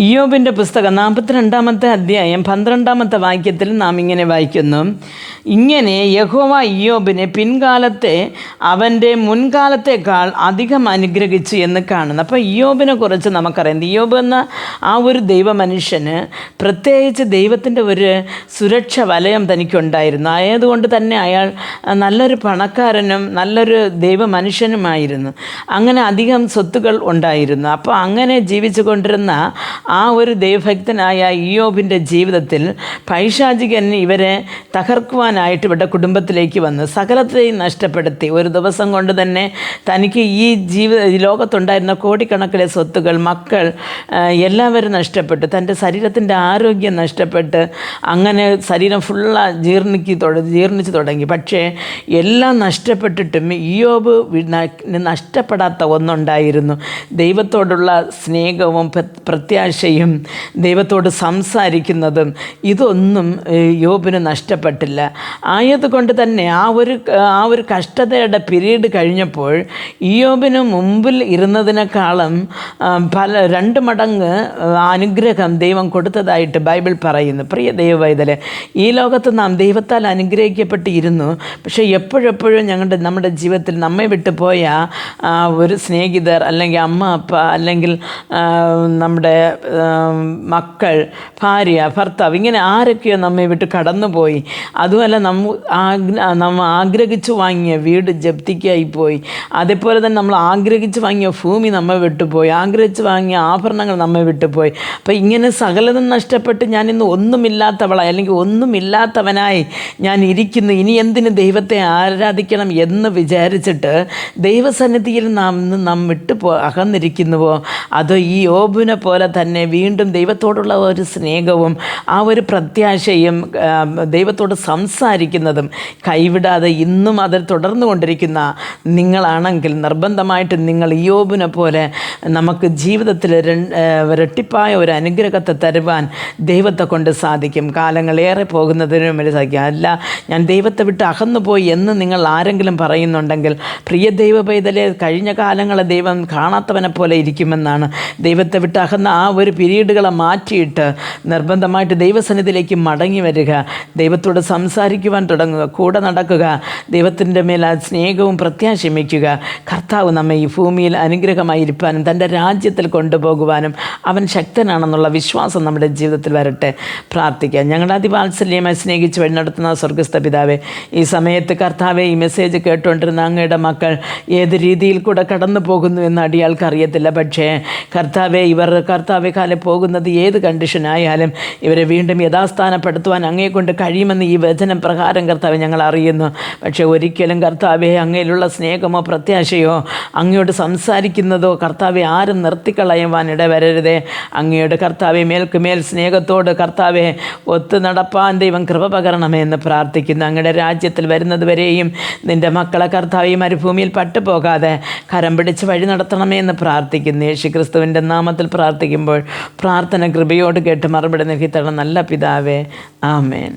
ഇയോബിന്റെ പുസ്തകം നാൽപ്പത്തിരണ്ടാമത്തെ അധ്യായം പന്ത്രണ്ടാമത്തെ വാക്യത്തിൽ നാം ഇങ്ങനെ വായിക്കുന്നു. ഇങ്ങനെ യഹോവ ഇയോബിനെ പിൻകാലത്തെ അവന്റെ മുൻകാലത്തേക്കാൾ അധികം അനുഗ്രഹിച്ചു എന്ന് കാണുന്നു. അപ്പോൾ ഇയോബിനെ കുറിച്ച് നമുക്കറിയാം. ഇയോബ് എന്ന ആ ഒരു ദൈവ മനുഷ്യന് പ്രത്യേകിച്ച് ദൈവത്തിന്റെ ഒരു സുരക്ഷ വലയം തനിക്കുണ്ടായിരുന്നു. ആയതുകൊണ്ട് തന്നെ അയാൾ നല്ലൊരു പണക്കാരനും നല്ലൊരു ദൈവ മനുഷ്യനുമായിരുന്നു അങ്ങനെ അധികം സ്വത്തുകൾ ഉണ്ടായിരുന്നു. അപ്പോൾ അങ്ങനെ ജീവിച്ചു കൊണ്ടിരുന്ന ആ ഒരു ദൈവഭക്തനായ ഇയോബിന്റെ ജീവിതത്തിൽ പൈശാചികൻ ഇവരെ തകർക്കുവാനായിട്ട് ഇവരുടെ കുടുംബത്തിലേക്ക് വന്ന് സകലത്തെയും നഷ്ടപ്പെടുത്തി. ഒരു ദിവസം കൊണ്ട് തന്നെ തനിക്ക് ഈ ജീവിത ലോകത്തുണ്ടായിരുന്ന കോടിക്കണക്കിലെ സ്വത്തുകൾ മക്കൾ എല്ലാവരും നഷ്ടപ്പെട്ടു. തന്റെ ശരീരത്തിന്റെ ആരോഗ്യം നഷ്ടപ്പെട്ട് അങ്ങനെ ശരീരം ഫുള്ള ജീർണിക്ക് ജീർണിച്ച് തുടങ്ങി. പക്ഷേ എല്ലാം നഷ്ടപ്പെട്ടിട്ടും ഇയോബ് നഷ്ടപ്പെടാത്ത ഒന്നുണ്ടായിരുന്നു. ദൈവത്തോടുള്ള സ്നേഹവും പ്ര- പ്രത്യാശയും ദൈവത്തോട് സംസാരിക്കുന്നതും ഇതൊന്നും യോബിന് നഷ്ടപ്പെട്ടില്ല. ആയതുകൊണ്ട് തന്നെ ആ ഒരു ആ ഒരു കഷ്ടതയുടെ പീരീഡ് കഴിഞ്ഞപ്പോൾ ഇയോബിന് മുമ്പിൽ ഇരുന്നതിനേക്കാളും പല രണ്ട് മടങ്ങ് അനുഗ്രഹം ദൈവം കൊടുത്തതായിട്ട് ബൈബിൾ പറയുന്നു. പ്രിയ ദൈവവൈതലെ ഈ ലോകത്ത് നാം ദൈവത്താൽ അനുഗ്രഹിക്കപ്പെട്ടിരുന്നു. പക്ഷേ എപ്പോഴെപ്പോഴും ഞങ്ങളുടെ നമ്മുടെ ജീവിതത്തിൽ നമ്മെ വിട്ടു പോയ ഒരു സ്നേഹിതർ അല്ലെങ്കിൽ അമ്മ അപ്പ അല്ലെങ്കിൽ നമ്മുടെ മക്കൾ ഭാര്യ ഭർത്താവ് ഇങ്ങനെ ആരൊക്കെയോ നമ്മെ വിട്ട് കടന്നുപോയി. അതുമല്ല നമ്മ നമ്മൾ ആഗ്രഹിച്ചു വാങ്ങിയ വീട് ജപ്തിക്കായി പോയി. അതേപോലെ തന്നെ നമ്മൾ ആഗ്രഹിച്ച് വാങ്ങിയ ഭൂമി നമ്മെ വിട്ടുപോയി ആഗ്രഹിച്ച് വാങ്ങിയ ആഭരണങ്ങൾ നമ്മെ വിട്ടുപോയി അപ്പോൾ ഇങ്ങനെ സകലതും നഷ്ടപ്പെട്ട് ഞാൻ ഇന്ന് ഒന്നുമില്ലാത്തവളായി അല്ലെങ്കിൽ ഒന്നുമില്ലാത്തവനായി ഞാൻ ഇരിക്കുന്നു. ഇനി എന്തിന് ദൈവത്തെ ആരാധിക്കണം എന്ന് വിചാരിച്ചിട്ട് ദൈവസന്നിധിയിൽ നാം നാം വിട്ടുപോ അകന്നിരിക്കുന്നുവോ? അതോ ഈ യോബിനെ പോലെ തന്നെ വീണ്ടും ദൈവത്തോടുള്ള ഒരു സ്നേഹവും ആ ഒരു പ്രത്യാശയും ദൈവത്തോട് സംസാരിക്കുന്നതും കൈവിടാതെ ഇന്നും അതിൽ തുടർന്നു കൊണ്ടിരിക്കുന്ന നിങ്ങളാണെങ്കിൽ നിർബന്ധമായിട്ടും നിങ്ങൾ യോബിനെ പോലെ നമുക്ക് ജീവിതത്തിൽ രട്ടിപ്പായ ഒരു അനുഗ്രഹത്തെ തരുവാൻ ദൈവത്തെ കൊണ്ട് സാധിക്കും. കാലങ്ങളേറെ പോകുന്നതിനും വേണ്ടി സാധിക്കും. അല്ല ഞാൻ ദൈവത്തെ വിട്ട് അകന്നു പോയി എന്ന് നിങ്ങൾ ആരെങ്കിലും പറയുന്നുണ്ടെങ്കിൽ പ്രിയ ദൈവ പൈതലെ കഴിഞ്ഞ കാലങ്ങളെ ദൈവം കാണാത്തവനെ പോലെ ഇരിക്കുമെന്നാണ് ദൈവത്തെ വിട്ട് അകന്ന ആ ഒരു പീരീഡുകളെ മാറ്റിയിട്ട് നിർബന്ധമായിട്ട് ദൈവസന്നിധിയിലേക്ക് മടങ്ങി വരിക. ദൈവത്തോട് സംസാരിക്കുവാൻ തുടങ്ങുക. കൂടെ നടക്കുക. ദൈവത്തിന്റെ മേൽ ആ സ്നേഹവും പ്രത്യാശയും വയ്ക്കുക കർത്താവ് നമ്മെ ഈ ഭൂമിയിൽ അനുഗ്രഹമായി ഇരിപ്പാനും തന്റെ രാജ്യത്തിൽ കൊണ്ടുപോകുവാനും അവൻ ശക്തനാണെന്നുള്ള വിശ്വാസം നമ്മുടെ ജീവിതത്തിൽ വരട്ടെ. പ്രാർത്ഥിക്കാം. ഞങ്ങളുടെ അതിവാത്സല്യമായി സ്നേഹിച്ച് വഴി നടത്തുന്ന സ്വർഗസ്ഥ പിതാവെ ഈ സമയത്ത് കർത്താവെ ഈ മെസ്സേജ് കേട്ടുകൊണ്ടിരുന്ന അങ്ങയുടെ മക്കൾ ഏത് രീതിയിൽ കൂടെ കടന്നു പോകുന്നു എന്ന് അടിയാൾക്ക് അറിയത്തില്ല. പക്ഷേ കർത്താവെ ഇവർ കർത്താവെ കാലം പോകുന്നത് ഏത് കണ്ടീഷനായാലും ഇവരെ വീണ്ടും യഥാസ്ഥാനപ്പെടുത്തുവാൻ അങ്ങേക്കൊണ്ട് കൊണ്ട് കഴിയുമെന്ന് ഈ വചനം പ്രകാരം കർത്താവ് ഞങ്ങൾ അറിയുന്നു. പക്ഷേ ഒരിക്കലും കർത്താവെ അങ്ങയിലുള്ള സ്നേഹമോ പ്രത്യാശയോ അങ്ങയോട് സംസാരിക്കുന്നതോ കർത്താവെ ആരും നിർത്തിക്കളയുവാൻ ഇടവരരുതേ. അങ്ങയുടെ കർത്താവെ മേൽക്കുമേൽ സ്നേഹത്തോട് കർത്താവെ ഒത്തു നടപ്പാൻ ദൈവം കൃപ പകരണമേ എന്ന് പ്രാർത്ഥിക്കുന്നു. അങ്ങയുടെ രാജ്യത്തിൽ വരുന്നത് വരെയും നിന്റെ മക്കളെ കർത്താവ് ഈ മരുഭൂമിയിൽ പട്ടുപോകാതെ കരം പിടിച്ച് വഴി നടത്തണമേ എന്ന് പ്രാർത്ഥിക്കുന്നു. യേശു ക്രിസ്തുവിന്റെ നാമത്തിൽ പ്രാർത്ഥിക്കുമ്പോൾ പ്രാർത്ഥന കൃപയോട് കേട്ട് മറുപടി നൽകി തള്ള നല്ല പിതാവേ ആമേൻ.